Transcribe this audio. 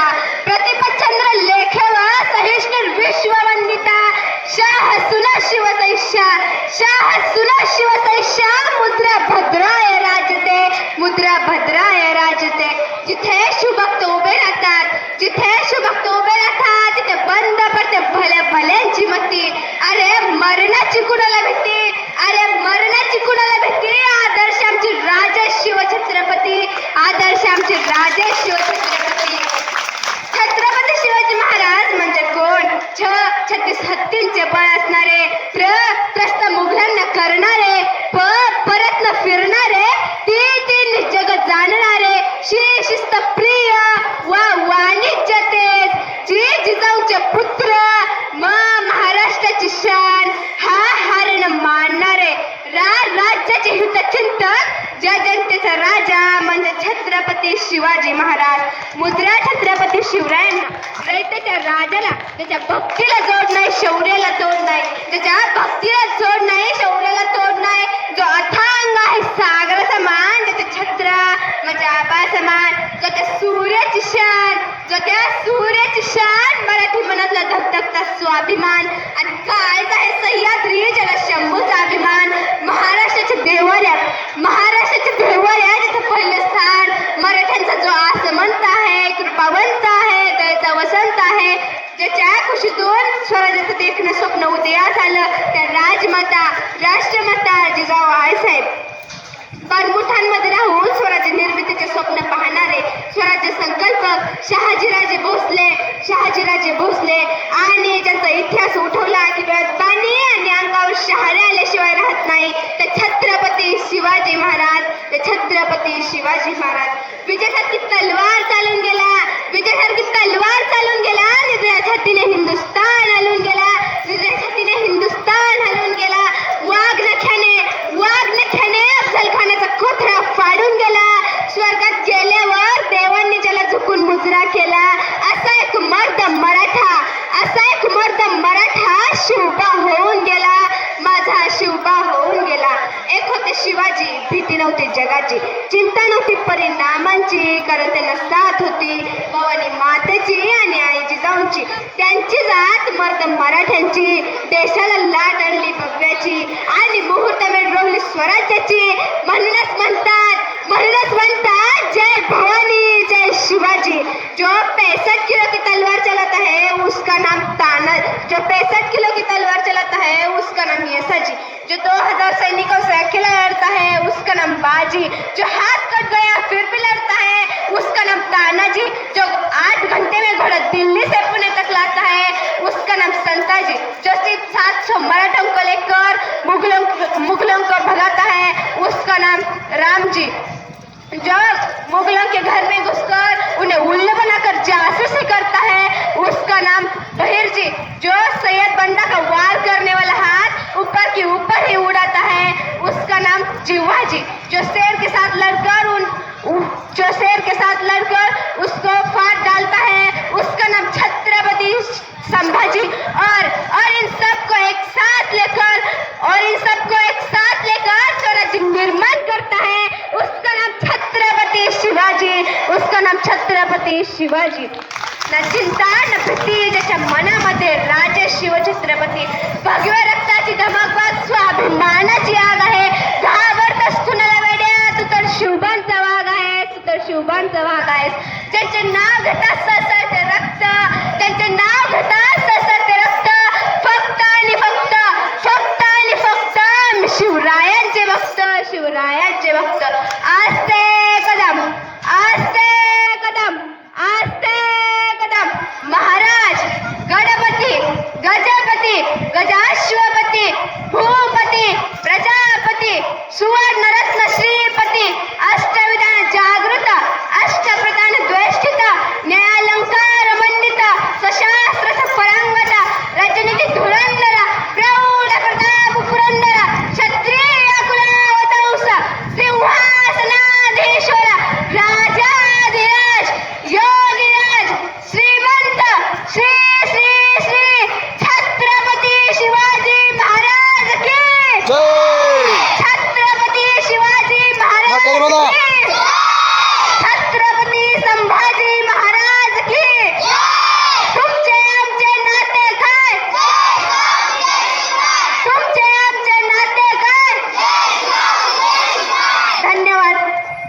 वंदिता प्रतिपचंद्र लेखेव सहिष्णु विश्ववंदिता शाह सुना शिवसैष्या शाह सुना शिवसैष्या मुद्रा भद्राय राजते मुद्रा भद्राय राजते। जिथे शुभक्त उभे राहतात जिथे शुभक्त उभे राहतात तिथे बंद पडते भल्या भल्यांची मती. अरे मरणाची कुणाला भेटते? अरे मरणाची कुणाला भीती आदर्श आमचे राजा शिवछत्रपती आदर्श आमचे राजे शिवछत्रपती. छत्तीस हत्तींचे बळ असणारे त्रस्त मुघलांना करणारे प परत न फिरणारे ती तीन जगत जाणणारे श्री शिस्त प्रिय वा वाणिज्य तेज जी जिजाऊचे पुत्र म महाराष्ट्राची शान हा हारण मानणारे रा राज्याचे हितचिंतक ज्या जनतेचा राजा म्हणजे छत्रपती शिवाजी महाराज. मुद्रा छत्रपती शिवरायांना. रयतेच्या राजाला त्याच्या भक्तीला जोड नाही शौर्याला तोड नाही. त्याच्या भक्तीला जोड नाही शौर्याला तोड नाही. जो अथांग आहे सागरा समान त्याचे छत्र म्हणजे आबा समान जो त्या सूर्याची शान जो त्या सूर्याची शान मराठी मनातला धकधकता स्वाभिमान आणि कायचा आहे सह्याद्री ज्याला शंभूचा अभिमान महाराष्ट्राच्या देवाऱ्यात महा देखणं स्वप्न उदयास आलं तर राजमाता राष्ट्रमाता जिजाऊ आळसाहेब परमुठांमध्ये राहून स्वराज्य निर्मितीचे स्वप्न पाहणारे स्वराज्य संकल्पक शहाजीराजे भोसले शहाजीराजे भोसले आणि ज्यांचा इतिहास उठवला की डोळ्यात पाणी आणि अंगावर शहारे आल्याशिवाय राहत नाही ते छत्रपती शिवाजी महाराज ते छत्रपती शिवाजी महाराज. विजयासारखी तलवार चालून गेला विजयासारखी तलवार चालून गेला आणि छातीने आलून गेला. Thank you. नव्हती जगाची चिंता नव्हती परिणामांची कारण त्यांना साथ होती. भवानी मातेची आणि आई जिजाऊंची त्यांची जात मर्द मराठ्यांची. देशाला लाट आणली भव्याची आणि मुहूर्त वेळ रोवली स्वराज्याची. म्हणूनच म्हणतात म्हणूनच म्हणतात जय भवानी जय शिवाजी. जो पैंसठ किलो की तलवार उसका नाम ताना जो पैंसठ किलो की तलवार चलाता है, उसका नाम यसाजी जो दो हज़ार सैनिकों से अकेला लड़ता है, उसका नाम बाजी। जो हाथ कट गया, फिर भी लड़ता है, उसका नाम तानाजी। जो आठ घंटे में घोड़ा दिल्ली से पुणे तक लाता है, उसका नाम संताजी। जो सिर्फ़ सात सौ मराठों को लेकर मुगलों मुगलों को भगाता है, उसका नाम राम जी जो मुगलों के घर में घुसकर उन्हें उल्लू नाम बहिर जी, जो सैयद बंदा का वार करने वाला हाथ ऊपर के ऊपर ही उड़ाता है, उसका नाम जिवा जी, जो शेर के साथ लड़कर उन जो शेर के साथ लड़कर उसको फाड़ डालता है, उसका नाम छत्रपति संभाजी और और इन सबको एक साथ लेकर, और इन सबको एक साथ लेकर स्वराज्य निर्माण करता है, उसका नाम छत्रपति शिवाजी, उसका नाम छत्रपति शिवाजी। ना चिंता ना भीती त्याच्या मनामध्ये राजे शिवछत्रपती भगव्या रक्ताची धमकबाग स्वाभिमानाची आग आहे. घाबरतस तू नव्या वेड्या तू तर शिवबांचा वाघ आहे तू तर शिवबांचा वाघ आहेस. त्यांचे नाव घटा सळसळते रक्त त्यांचे नाव घटा